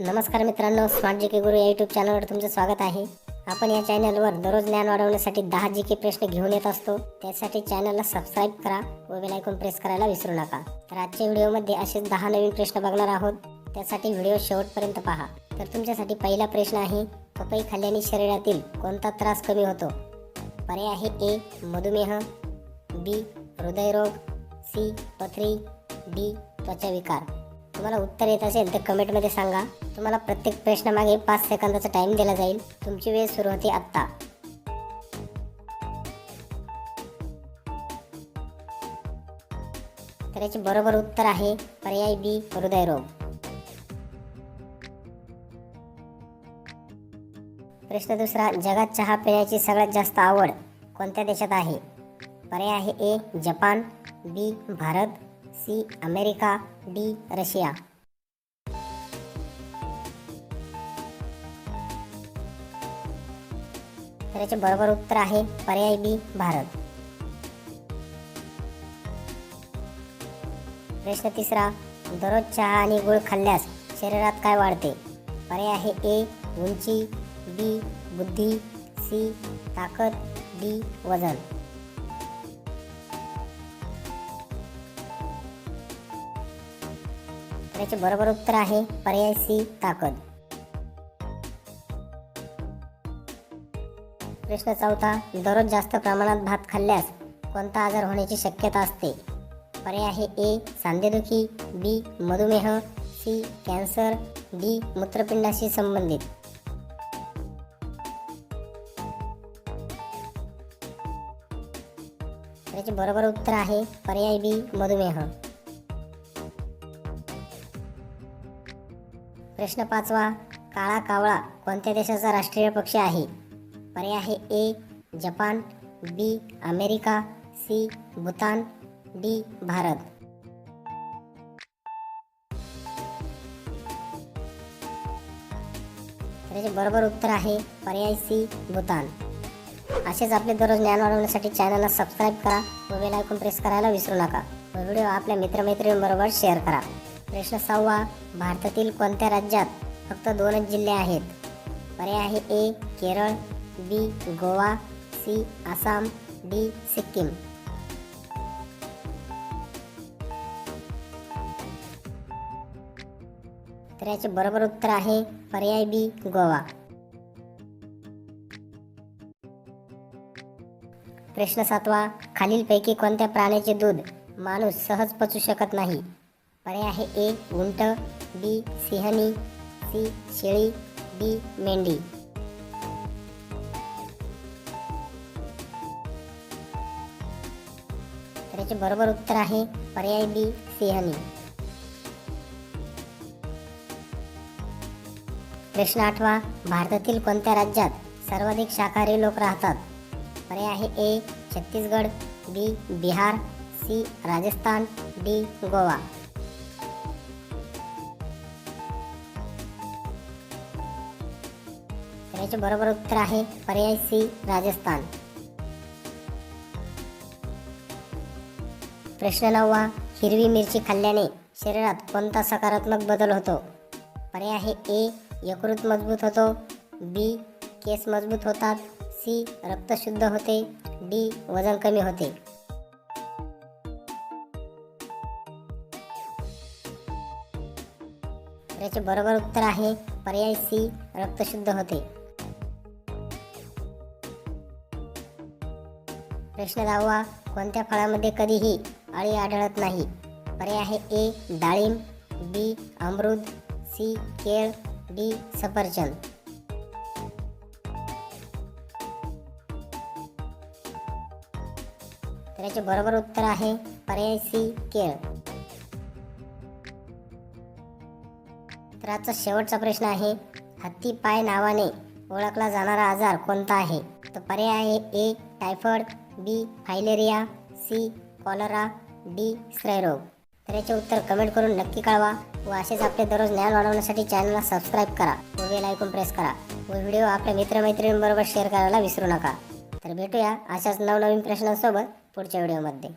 नमस्कार मित्रांनो स्मार्ट जी के गुरु या यूट्यूब चॅनलवर तुमचं स्वागत आहे. आपण या चॅनलवर दररोज ज्ञान वाढवण्यासाठी दहा जी के प्रश्न घेऊन येत असतो. त्यासाठी चॅनलला सबस्क्राईब करा व बेलायकॉन प्रेस करायला विसरू नका. तर आजच्या व्हिडिओमध्ये असेच दहा नवीन प्रश्न बघणार आहोत. त्यासाठी व्हिडिओ शेवटपर्यंत पहा. तर तुमच्यासाठी पहिला प्रश्न आहे पपई खाल्ल्याने शरीरातील कोणता त्रास कमी होतो? पर्याय आहे ए मधुमेह बी हृदयरोग सी पथरी डी त्वचा विकार तुम्हाला उत्तर येत असेल तर कमेंटमध्ये सांगा. तुम्हाला प्रत्येक प्रश्नामागे पाच सेकंदाचा टाइम दिला जाईल. तुमची वेळ सुरू होते आत्ता. तर याचे बरोबर उत्तर आहे पर्याय बी हृदयरोग प्रश्न दुसरा जगात चहा पिण्याची सगळ्यात जास्त आवड कोणत्या देशात आहे? पर्याय आहे A Japan B Bharat C America D Russia. तर याचे बरोबर उत्तर आहे पर्याय बी भारत. प्रश्न तिसरा दररोज चहा आणि गुळ खाल्ल्यास शरीरात काय वाढते? पर्याय आहे ए उंची बी बुद्धी सी ताकद डी वजन. तर याचे बरोबर उत्तर आहे पर्याय सी ताकद. प्रश्न चौथा दररोज जास्त प्रमाणात भात खाल्ल्यास कोणता आजार होण्याची शक्यता असते? पर्याय आहे ए सांधेदुखी बी मधुमेह सी कॅन्सर डी मूत्रपिंडाशी संबंधित. याचे बरोबर उत्तर आहे पर्याय बी मधुमेह. प्रश्न पाचवा काळा कावळा कोणत्या देशाचा राष्ट्रीय पक्षी आहे? पर्याय आहे A Japan B America C Bhutan D Bharat. त्याचे बरोबर उत्तर आहे पर्याय सी भूतान. असेच आपले दररोज ज्ञान वाढवण्यासाठी चॅनलला सबस्क्राईब करा व बेल आयकॉन प्रेस करायला विसरू नका. व व्हिडिओ आपल्या मित्रमैत्रिणींबरोबर शेअर करा. प्रश्न सहावा भारतातील कोणत्या राज्यात फक्त दोनच जिल्हे आहेत? पर्याय आहे A Kerala B Goa C Assam D Sikkim. तर याचे बरोबर उत्तर आहे पर्याय बी गोवा. प्रश्न सातवा खालीलपैकी कोणत्या प्राण्याचे दूध माणूस सहज पचू शकत नाही? पर्याय आहे ए उंट बी सिंहनी सी शेळी डी मेंढी. तर याचे बरोबर उत्तर आहे पर्याय बी सिंहनी प्रश्न आठवा भारतातील कोणत्या राज्यात सर्वाधिक शाकाहारी लोक राहतात? पर्याय आहे A Chhattisgarh B Bihar C Rajasthan D Goa. याचे बरोबर उत्तर आहे पर्याय सी राजस्थान. प्रश्न नववा हिरवी मिरची खाल्ल्याने शरीरात कोणता सकारात्मक बदल होतो? पर्याय आहे ए यकृत मजबूत होतो. बी केस मजबूत होतात. सी रक्त शुद्ध होते. डी वजन कमी होते. याचे बरोबर उत्तर आहे पर्याय सी रक्त शुद्ध होते. प्रश्न दहावा कोणत्या फळामध्ये कधीही अळी आढळत नाही. पर्याय आहे ए डाळिंब बी अमृत सी केळ डी सफरचंद. तर याचे बरोबर उत्तर आहे पर्याय सी केळ. तर आजचा शेवटचा प्रश्न आहे हत्ती पाय नावाने ओळखला जाणारा आजार कोणता आहे? तर पर्याय आहे A typhoid B filaria C cholera D स्त्रैरोग तर याचे उत्तर कमेंट करून नक्की कळवा व असेच आपले दररोज ज्ञान वाढवण्यासाठी चॅनलला सबस्क्राईब करा व बेल ऐकून प्रेस करा व व्हिडिओ आपल्या मित्रमैत्रिणींबरोबर शेअर करायला विसरू नका. तर भेटूया अशाच नवनवीन प्रश्नांसोबत पुढच्या व्हिडिओमध्ये